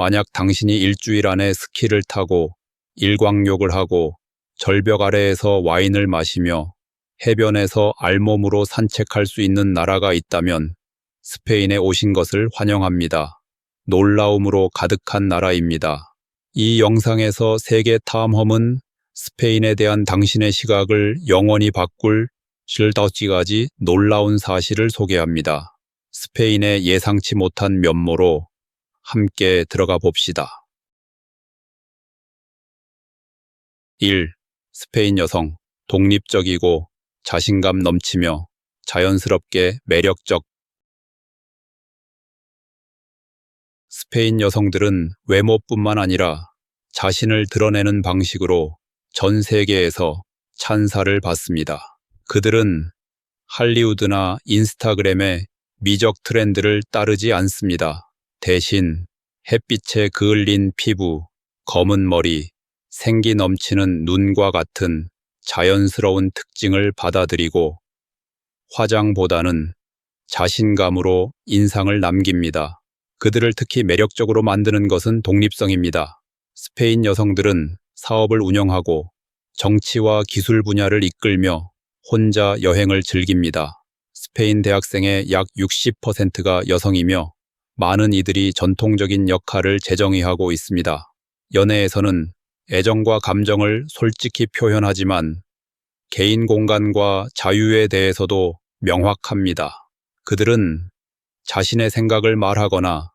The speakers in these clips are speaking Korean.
만약 당신이 일주일 안에 스키를 타고 일광욕을 하고 절벽 아래에서 와인을 마시며 해변에서 알몸으로 산책할 수 있는 나라가 있다면 스페인에 오신 것을 환영합니다. 놀라움으로 가득한 나라입니다. 이 영상에서 세계 탐험은 스페인에 대한 당신의 시각을 영원히 바꿀 실다우지가지 놀라운 사실을 소개합니다. 스페인의 예상치 못한 면모로 함께 들어가 봅시다. 1. 스페인 여성, 독립적이고 자신감 넘치며 자연스럽게 매력적. 스페인 여성들은 외모뿐만 아니라 자신을 드러내는 방식으로 전 세계에서 찬사를 받습니다. 그들은 할리우드나 인스타그램의 미적 트렌드를 따르지 않습니다. 대신 햇빛에 그을린 피부, 검은 머리, 생기 넘치는 눈과 같은 자연스러운 특징을 받아들이고 화장보다는 자신감으로 인상을 남깁니다. 그들을 특히 매력적으로 만드는 것은 독립성입니다. 스페인 여성들은 사업을 운영하고 정치와 기술 분야를 이끌며 혼자 여행을 즐깁니다. 스페인 대학생의 약 60%가 여성이며 많은 이들이 전통적인 역할을 재정의하고 있습니다. 연애에서는 애정과 감정을 솔직히 표현하지만 개인 공간과 자유에 대해서도 명확합니다. 그들은 자신의 생각을 말하거나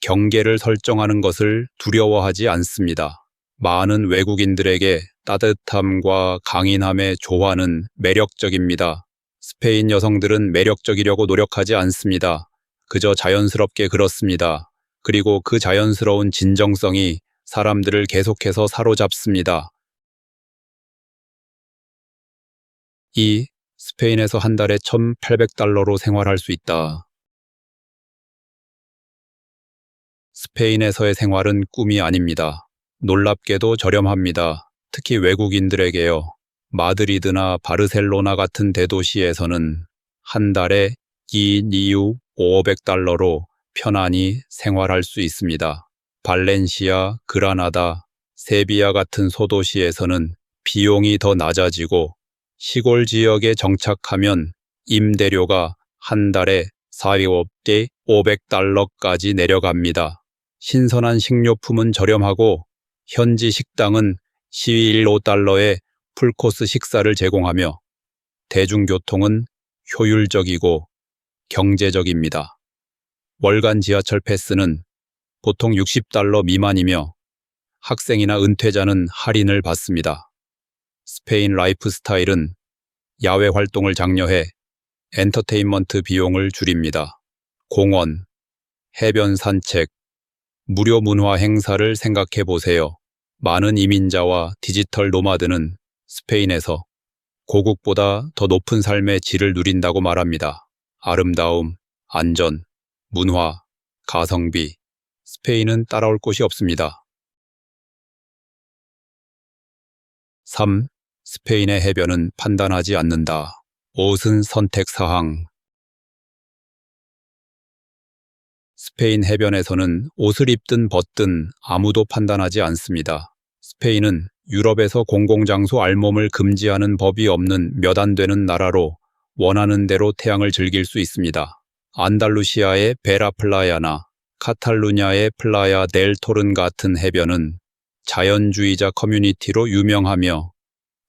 경계를 설정하는 것을 두려워하지 않습니다. 많은 외국인들에게 따뜻함과 강인함의 조화는 매력적입니다. 스페인 여성들은 매력적이려고 노력하지 않습니다. 그저 자연스럽게 그렇습니다. 그리고 그 자연스러운 진정성이 사람들을 계속해서 사로잡습니다. 2. 스페인에서 한 달에 1,800달러로 생활할 수 있다. 스페인에서의 생활은 꿈이 아닙니다. 놀랍게도 저렴합니다. 특히 외국인들에게요. 마드리드나 바르셀로나 같은 대도시에서는 한 달에 2 이후 500달러로 편안히 생활할 수 있습니다. 발렌시아, 그라나다, 세비야 같은 소도시에서는 비용이 더 낮아지고 시골 지역에 정착하면 임대료가 한 달에 4,500대 500달러까지 내려갑니다. 신선한 식료품은 저렴하고 현지 식당은 11.5달러에 풀코스 식사를 제공하며 대중교통은 효율적이고 경제적입니다. 월간 지하철 패스는 보통 60달러 미만이며 학생이나 은퇴자는 할인을 받습니다. 스페인 라이프 스타일은 야외 활동을 장려해 엔터테인먼트 비용을 줄입니다. 공원, 해변 산책, 무료 문화 행사를 생각해 보세요. 많은 이민자와 디지털 노마드는 스페인에서 고국보다 더 높은 삶의 질을 누린다고 말합니다. 아름다움, 안전, 문화, 가성비. 스페인은 따라올 곳이 없습니다. 3. 스페인의 해변은 판단하지 않는다. 옷은 선택 사항. 스페인 해변에서는 옷을 입든 벗든 아무도 판단하지 않습니다. 스페인은 유럽에서 공공장소 알몸을 금지하는 법이 없는 몇 안 되는 나라로 원하는 대로 태양을 즐길 수 있습니다. 안달루시아의 베라 플라야나 카탈루냐의 플라야 델 토른 같은 해변은 자연주의자 커뮤니티로 유명하며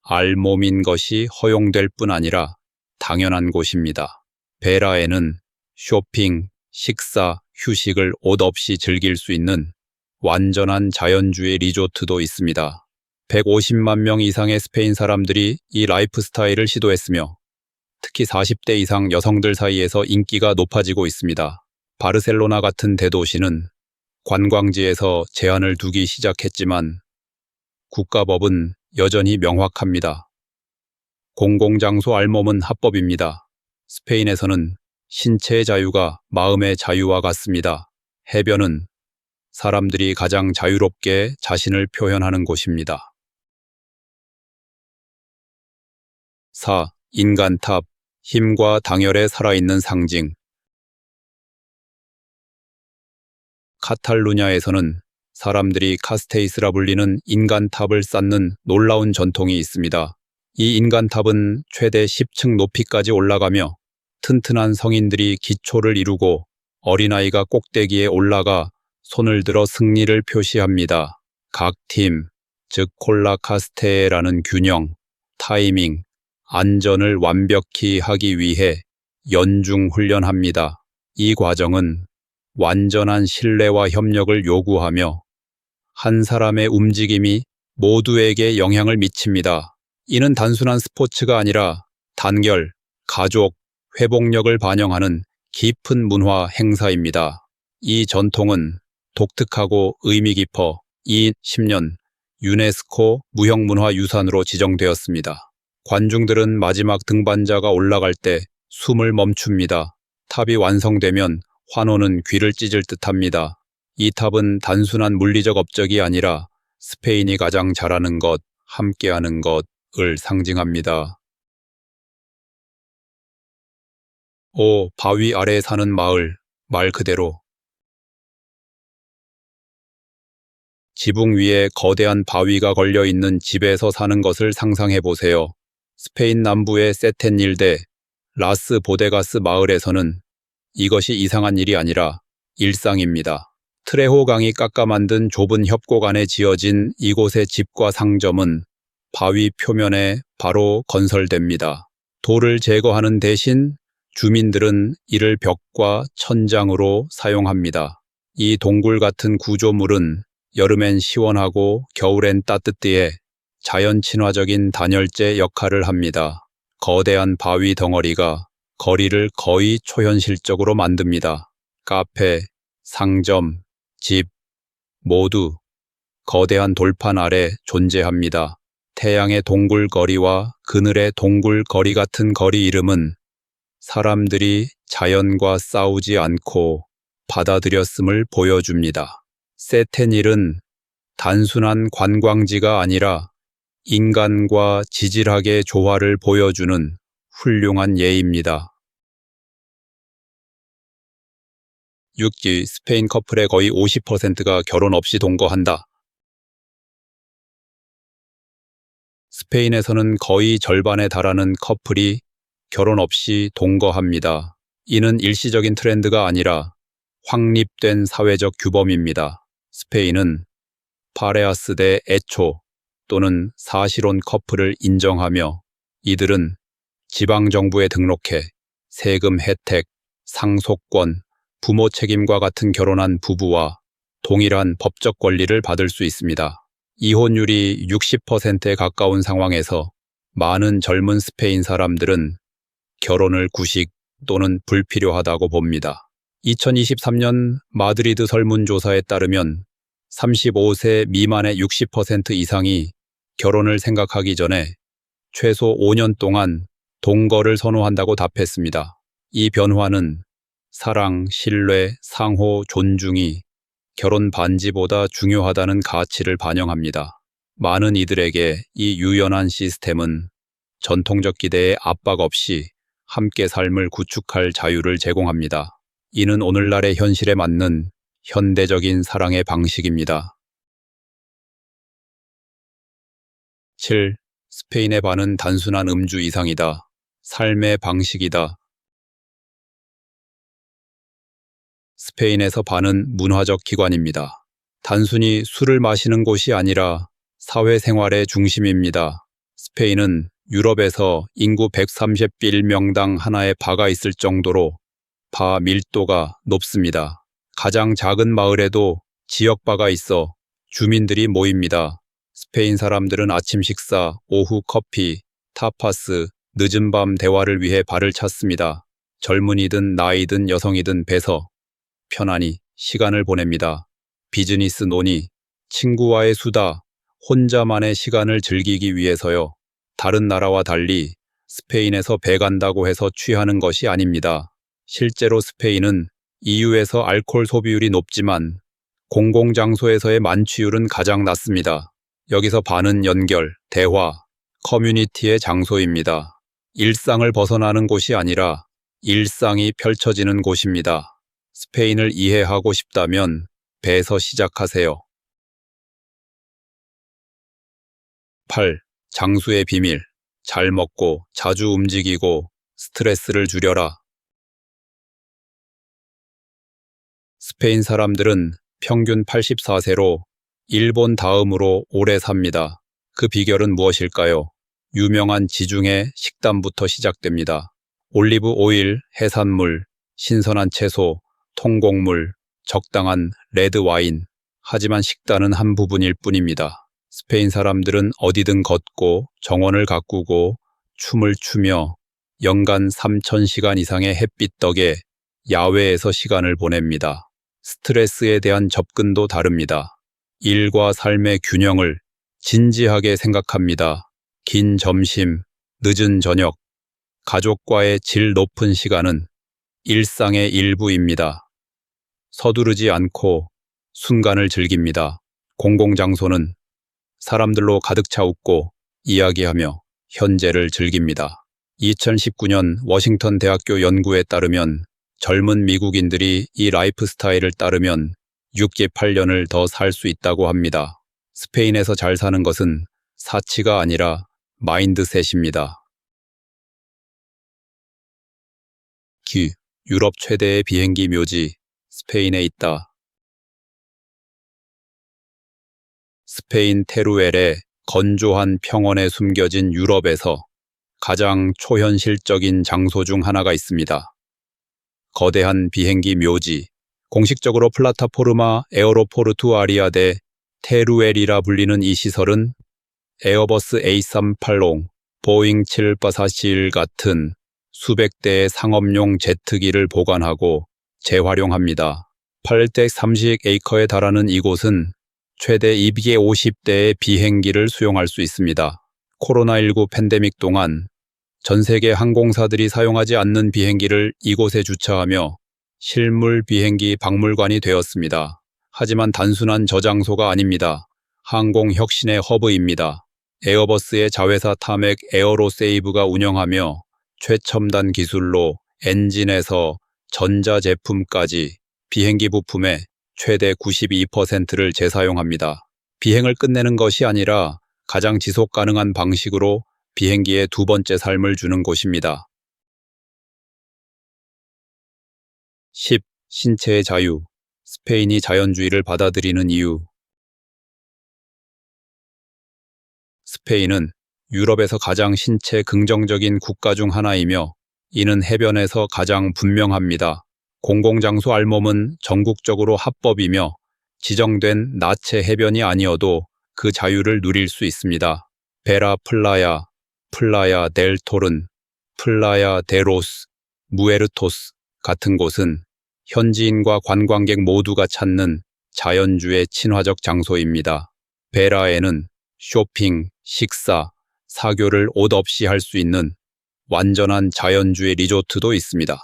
알몸인 것이 허용될 뿐 아니라 당연한 곳입니다. 베라에는 쇼핑, 식사, 휴식을 옷 없이 즐길 수 있는 완전한 자연주의 리조트도 있습니다. 150만 명 이상의 스페인 사람들이 이 라이프 스타일을 시도했으며 특히 40대 이상 여성들 사이에서 인기가 높아지고 있습니다. 바르셀로나 같은 대도시는 관광지에서 제한을 두기 시작했지만 국가법은 여전히 명확합니다. 공공장소 알몸은 합법입니다. 스페인에서는 신체의 자유가 마음의 자유와 같습니다. 해변은 사람들이 가장 자유롭게 자신을 표현하는 곳입니다. 4. 인간탑, 힘과 당열에 살아있는 상징. 카탈루냐에서는 사람들이 카스테이스라 불리는 인간탑을 쌓는 놀라운 전통이 있습니다. 이 인간탑은 최대 10층 높이까지 올라가며 튼튼한 성인들이 기초를 이루고 어린아이가 꼭대기에 올라가 손을 들어 승리를 표시합니다. 각 팀, 즉 콜라카스테라는 균형, 타이밍, 안전을 완벽히 하기 위해 연중 훈련합니다. 이 과정은 완전한 신뢰와 협력을 요구하며 한 사람의 움직임이 모두에게 영향을 미칩니다. 이는 단순한 스포츠가 아니라 단결, 가족, 회복력을 반영하는 깊은 문화 행사입니다. 이 전통은 독특하고 의미 깊어 2010년 유네스코 무형문화유산으로 지정되었습니다. 관중들은 마지막 등반자가 올라갈 때 숨을 멈춥니다. 탑이 완성되면 환호는 귀를 찢을 듯합니다. 이 탑은 단순한 물리적 업적이 아니라 스페인이 가장 잘하는 것, 함께하는 것을 상징합니다. 오, 바위 아래에 사는 마을, 말 그대로. 지붕 위에 거대한 바위가 걸려 있는 집에서 사는 것을 상상해 보세요. 스페인 남부의 세텐 일대 라스 보데가스 마을에서는 이것이 이상한 일이 아니라 일상입니다. 트레호 강이 깎아 만든 좁은 협곡 안에 지어진 이곳의 집과 상점은 바위 표면에 바로 건설됩니다. 돌을 제거하는 대신 주민들은 이를 벽과 천장으로 사용합니다. 이 동굴 같은 구조물은 여름엔 시원하고 겨울엔 따뜻해 자연 친화적인 단열재 역할을 합니다. 거대한 바위 덩어리가 거리를 거의 초현실적으로 만듭니다. 카페, 상점, 집 모두 거대한 돌판 아래 존재합니다. 태양의 동굴 거리와 그늘의 동굴 거리 같은 거리 이름은 사람들이 자연과 싸우지 않고 받아들였음을 보여줍니다. 세테닐은 단순한 관광지가 아니라 인간과 지질학의 조화를 보여주는 훌륭한 예입니다. 6기 스페인 커플의 거의 50%가 결혼 없이 동거한다. 스페인에서는 거의 절반에 달하는 커플이 결혼 없이 동거합니다. 이는 일시적인 트렌드가 아니라 확립된 사회적 규범입니다. 스페인은 파레아스 대 에초 또는 사실혼 커플을 인정하며 이들은 지방정부에 등록해 세금 혜택, 상속권, 부모 책임과 같은 결혼한 부부와 동일한 법적 권리를 받을 수 있습니다. 이혼율이 60%에 가까운 상황에서 많은 젊은 스페인 사람들은 결혼을 구식 또는 불필요하다고 봅니다. 2023년 마드리드 설문조사에 따르면 35세 미만의 60% 이상이 결혼을 생각하기 전에 최소 5년 동안 동거를 선호한다고 답했습니다. 이 변화는 사랑, 신뢰, 상호, 존중이 결혼 반지보다 중요하다는 가치를 반영합니다. 많은 이들에게 이 유연한 시스템은 전통적 기대에 압박 없이 함께 삶을 구축할 자유를 제공합니다. 이는 오늘날의 현실에 맞는 현대적인 사랑의 방식입니다. 7. 스페인의 반은 단순한 음주 이상이다. 삶의 방식이다. 스페인에서 반은 문화적 기관입니다. 단순히 술을 마시는 곳이 아니라 사회생활의 중심입니다. 스페인은 유럽에서 인구 130빌명당 하나의 바가 있을 정도로 바 밀도가 높습니다. 가장 작은 마을에도 지역바가 있어 주민들이 모입니다. 스페인 사람들은 아침 식사, 오후 커피, 타파스, 늦은 밤 대화를 위해 발을 찾습니다. 젊은이든 나이든 여성이든 배서 편안히 시간을 보냅니다. 비즈니스 논의, 친구와의 수다, 혼자만의 시간을 즐기기 위해서요. 다른 나라와 달리 스페인에서 배 간다고 해서 취하는 것이 아닙니다. 실제로 스페인은 EU에서 알코올 소비율이 높지만 공공장소에서의 만취율은 가장 낮습니다. 여기서 반은 연결, 대화, 커뮤니티의 장소입니다. 일상을 벗어나는 곳이 아니라 일상이 펼쳐지는 곳입니다. 스페인을 이해하고 싶다면 배에서 시작하세요. 8. 장수의 비밀. 잘 먹고 자주 움직이고 스트레스를 줄여라. 스페인 사람들은 평균 84세로 일본 다음으로 오래 삽니다. 그 비결은 무엇일까요? 유명한 지중해 식단부터 시작됩니다. 올리브 오일, 해산물, 신선한 채소, 통곡물, 적당한 레드 와인. 하지만 식단은 한 부분일 뿐입니다. 스페인 사람들은 어디든 걷고 정원을 가꾸고 춤을 추며 연간 3,000시간 이상의 햇빛 덕에 야외에서 시간을 보냅니다. 스트레스에 대한 접근도 다릅니다. 일과 삶의 균형을 진지하게 생각합니다. 긴 점심, 늦은 저녁, 가족과의 질 높은 시간은 일상의 일부입니다. 서두르지 않고 순간을 즐깁니다. 공공장소는 사람들로 가득 차 웃고 이야기하며 현재를 즐깁니다. 2019년 워싱턴 대학교 연구에 따르면 젊은 미국인들이 이 라이프 스타일을 따르면 68년을 더 살 수 있다고 합니다. 스페인에서 잘 사는 것은 사치가 아니라 마인드셋입니다. 기, 유럽 최대의 비행기 묘지, 스페인에 있다. 스페인 테루엘의 건조한 평원에 숨겨진 유럽에서 가장 초현실적인 장소 중 하나가 있습니다. 거대한 비행기 묘지, 공식적으로 플라타포르마 에어로포르투 아리아데 테루엘이라 불리는 이 시설은 에어버스 A380, 보잉 747 같은 수백 대의 상업용 제트기를 보관하고 재활용합니다. 830 에이커에 달하는 이곳은 최대 250대의 비행기를 수용할 수 있습니다. 코로나19 팬데믹 동안 전 세계 항공사들이 사용하지 않는 비행기를 이곳에 주차하며 실물 비행기 박물관이 되었습니다. 하지만 단순한 저장소가 아닙니다. 항공 혁신의 허브입니다. 에어버스의 자회사 타맥 에어로세이브가 운영하며 최첨단 기술로 엔진에서 전자제품까지 비행기 부품의 최대 92%를 재사용합니다. 비행을 끝내는 것이 아니라 가장 지속 가능한 방식으로 비행기의 두 번째 삶을 주는 곳입니다. 10. 신체의 자유. 스페인이 자연주의를 받아들이는 이유. 스페인은 유럽에서 가장 신체 긍정적인 국가 중 하나이며 이는 해변에서 가장 분명합니다. 공공장소 알몸은 전국적으로 합법이며 지정된 나체 해변이 아니어도 그 자유를 누릴 수 있습니다. 베라 플라야, 플라야 델 토른, 플라야 데로스, 무에르토스 같은 곳은 현지인과 관광객 모두가 찾는 자연주의 친화적 장소입니다. 베라에는 쇼핑, 식사, 사교를 옷 없이 할 수 있는 완전한 자연주의 리조트도 있습니다.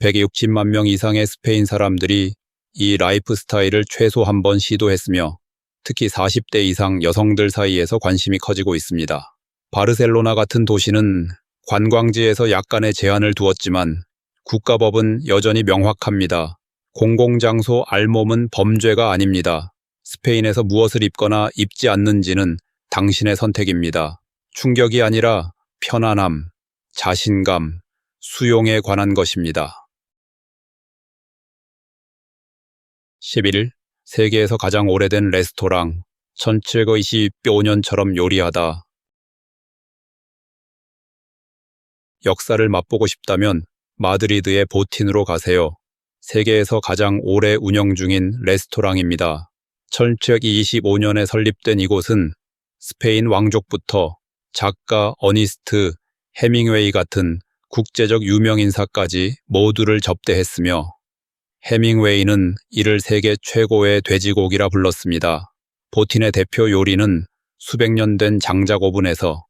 160만 명 이상의 스페인 사람들이 이 라이프 스타일을 최소 한 번 시도했으며 특히 40대 이상 여성들 사이에서 관심이 커지고 있습니다. 바르셀로나 같은 도시는 관광지에서 약간의 제한을 두었지만 국가법은 여전히 명확합니다. 공공장소 알몸은 범죄가 아닙니다. 스페인에서 무엇을 입거나 입지 않는지는 당신의 선택입니다. 충격이 아니라 편안함, 자신감, 수용에 관한 것입니다. 11일 세계에서 가장 오래된 레스토랑 1725년처럼 요리하다. 역사를 맛보고 싶다면 마드리드의 보틴으로 가세요. 세계에서 가장 오래 운영 중인 레스토랑입니다. 1725년에 설립된 이곳은 스페인 왕족부터 작가 어니스트 해밍웨이 같은 국제적 유명인사까지 모두를 접대했으며 해밍웨이는 이를 세계 최고의 돼지고기라 불렀습니다. 보틴의 대표 요리는 수백 년 된 장작 오븐에서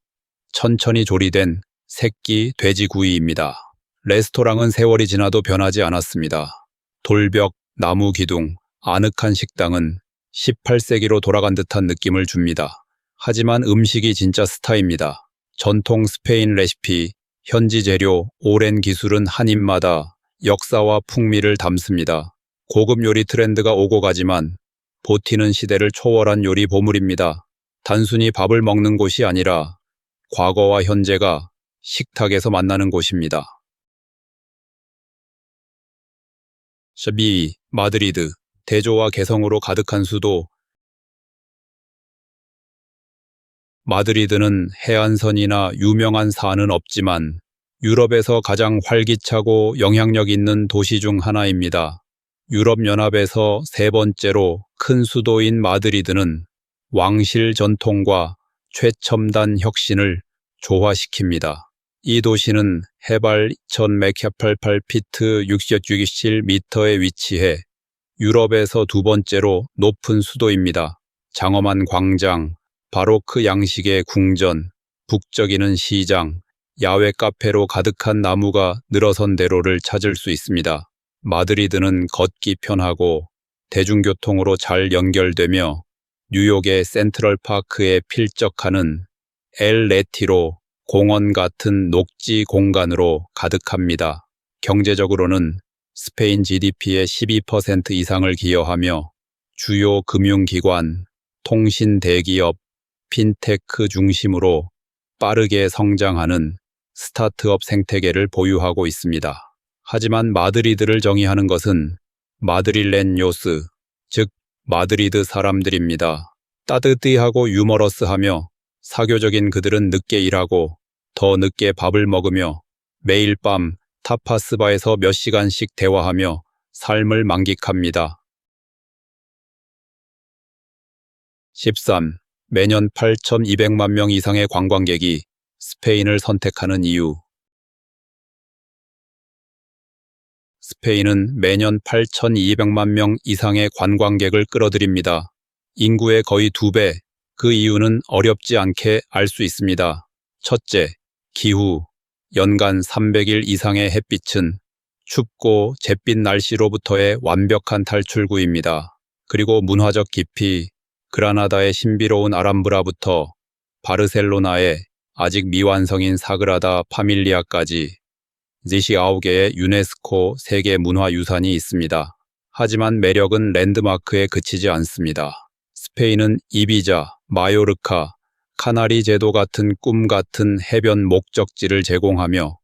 천천히 조리된 새끼 돼지구이입니다. 레스토랑은 세월이 지나도 변하지 않았습니다. 돌벽, 나무 기둥, 아늑한 식당은 18세기로 돌아간 듯한 느낌을 줍니다. 하지만 음식이 진짜 스타입니다. 전통 스페인 레시피, 현지 재료, 오랜 기술은 한 입마다 역사와 풍미를 담습니다. 고급 요리 트렌드가 오고 가지만 보티는 시대를 초월한 요리 보물입니다. 단순히 밥을 먹는 곳이 아니라 과거와 현재가 식탁에서 만나는 곳입니다. 12. 마드리드. 대조와 개성으로 가득한 수도. 마드리드는 해안선이나 유명한 산은 없지만 유럽에서 가장 활기차고 영향력 있는 도시 중 하나입니다. 유럽연합에서 세 번째로 큰 수도인 마드리드는 왕실 전통과 최첨단 혁신을 조화시킵니다. 이 도시는 해발 2188피트 667m에 위치해 유럽에서 두 번째로 높은 수도입니다. 장엄한 광장, 바로크 양식의 궁전, 북적이는 시장, 야외 카페로 가득한 나무가 늘어선 대로를 찾을 수 있습니다. 마드리드는 걷기 편하고 대중교통으로 잘 연결되며 뉴욕의 센트럴 파크에 필적하는 엘 레티로 공원 같은 녹지 공간으로 가득합니다. 경제적으로는 스페인 GDP의 12% 이상을 기여하며 주요 금융기관, 통신 대기업, 핀테크 중심으로 빠르게 성장하는 스타트업 생태계를 보유하고 있습니다. 하지만 마드리드를 정의하는 것은 마드릴렌요스, 즉 마드리드 사람들입니다. 따뜻히하고 유머러스하며 사교적인 그들은 늦게 일하고 더 늦게 밥을 먹으며 매일 밤 타파스바에서 몇 시간씩 대화하며 삶을 만끽합니다. 13. 매년 8,200만 명 이상의 관광객이 스페인을 선택하는 이유 스페인은 매년 8,200만 명 이상의 관광객을 끌어들입니다. 인구의 거의 두 배, 그 이유는 어렵지 않게 알 수 있습니다. 첫째, 기후. 연간 300일 이상의 햇빛은 춥고 잿빛 날씨로부터의 완벽한 탈출구입니다. 그리고 문화적 깊이, 그라나다의 신비로운 아람브라부터 바르셀로나의 아직 미완성인 사그라다 파밀리아까지 49개의 유네스코 세계 문화유산이 있습니다. 하지만 매력은 랜드마크에 그치지 않습니다. 스페인은 이비자, 마요르카, 카나리 제도 같은 꿈 같은 해변 목적지를 제공하며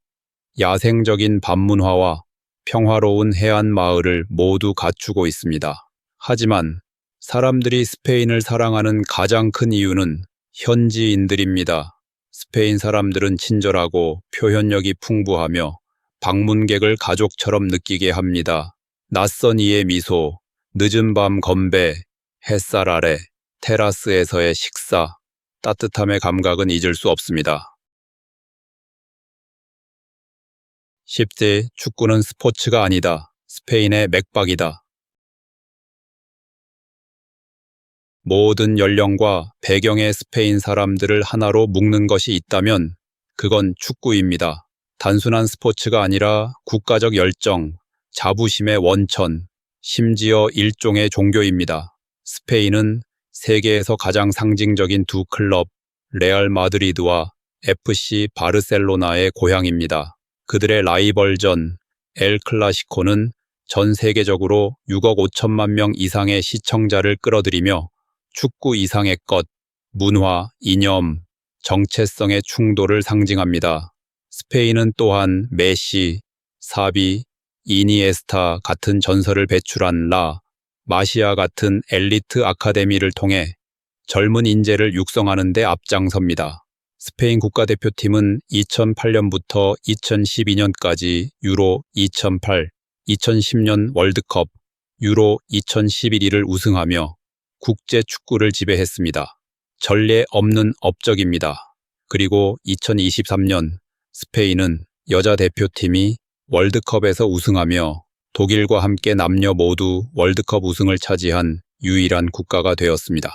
야생적인 밤문화와 평화로운 해안 마을을 모두 갖추고 있습니다. 하지만 사람들이 스페인을 사랑하는 가장 큰 이유는 현지인들입니다. 스페인 사람들은 친절하고 표현력이 풍부하며 방문객을 가족처럼 느끼게 합니다. 낯선 이의 미소, 늦은 밤 건배, 햇살 아래, 테라스에서의 식사, 따뜻함의 감각은 잊을 수 없습니다. 10대 축구는 스포츠가 아니다. 스페인의 맥박이다. 모든 연령과 배경의 스페인 사람들을 하나로 묶는 것이 있다면 그건 축구입니다. 단순한 스포츠가 아니라 국가적 열정, 자부심의 원천, 심지어 일종의 종교입니다. 스페인은 세계에서 가장 상징적인 두 클럽, 레알 마드리드와 FC 바르셀로나의 고향입니다. 그들의 라이벌전, 엘 클라시코는 전 세계적으로 6억 5천만 명 이상의 시청자를 끌어들이며 축구 이상의 것, 문화, 이념, 정체성의 충돌을 상징합니다. 스페인은 또한 메시, 사비, 이니에스타 같은 전설을 배출한 라, 마시아 같은 엘리트 아카데미를 통해 젊은 인재를 육성하는 데 앞장섭니다. 스페인 국가대표팀은 2008년부터 2012년까지 유로 2008, 2010년 월드컵, 유로 2011을 우승하며 국제 축구를 지배했습니다. 전례 없는 업적입니다. 그리고 2023년 스페인은 여자 대표팀이 월드컵에서 우승하며 독일과 함께 남녀 모두 월드컵 우승을 차지한 유일한 국가가 되었습니다.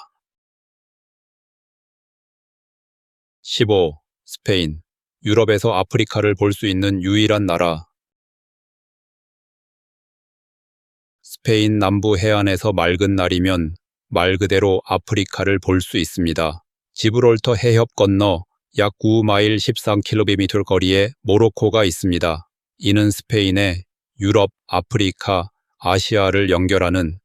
15. 스페인. 유럽에서 아프리카를 볼 수 있는 유일한 나라. 스페인 남부 해안에서 맑은 날이면 말 그대로 아프리카를 볼 수 있습니다. 지브롤터 해협 건너 약 9마일 13km 거리에 모로코가 있습니다. 이는 스페인의 유럽, 아프리카, 아시아를 연결하는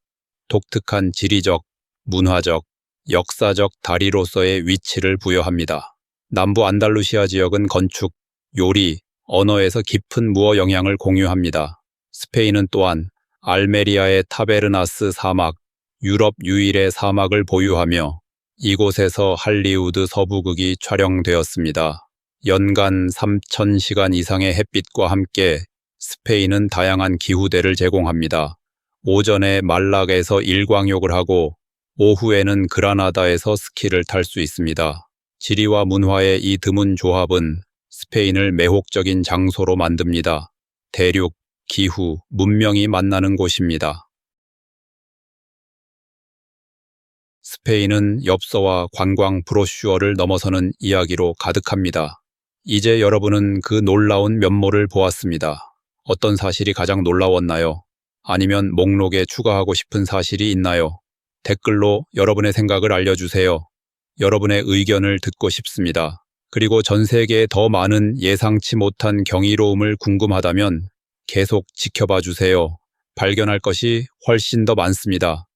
독특한 지리적, 문화적, 역사적 다리로서의 위치를 부여합니다. 남부 안달루시아 지역은 건축, 요리, 언어에서 깊은 무어 영향을 공유합니다. 스페인은 또한 알메리아의 타베르나스 사막, 유럽 유일의 사막을 보유하며 이곳에서 할리우드 서부극이 촬영되었습니다. 연간 3,000시간 이상의 햇빛과 함께 스페인은 다양한 기후대를 제공합니다. 오전에 말락에서 일광욕을 하고 오후에는 그라나다에서 스키를 탈 수 있습니다. 지리와 문화의 이 드문 조합은 스페인을 매혹적인 장소로 만듭니다. 대륙, 기후, 문명이 만나는 곳입니다. 스페인은 엽서와 관광 브로슈어를 넘어서는 이야기로 가득합니다. 이제 여러분은 그 놀라운 면모를 보았습니다. 어떤 사실이 가장 놀라웠나요? 아니면 목록에 추가하고 싶은 사실이 있나요? 댓글로 여러분의 생각을 알려주세요. 여러분의 의견을 듣고 싶습니다. 그리고 전 세계에 더 많은 예상치 못한 경이로움을 궁금하다면 계속 지켜봐 주세요. 발견할 것이 훨씬 더 많습니다.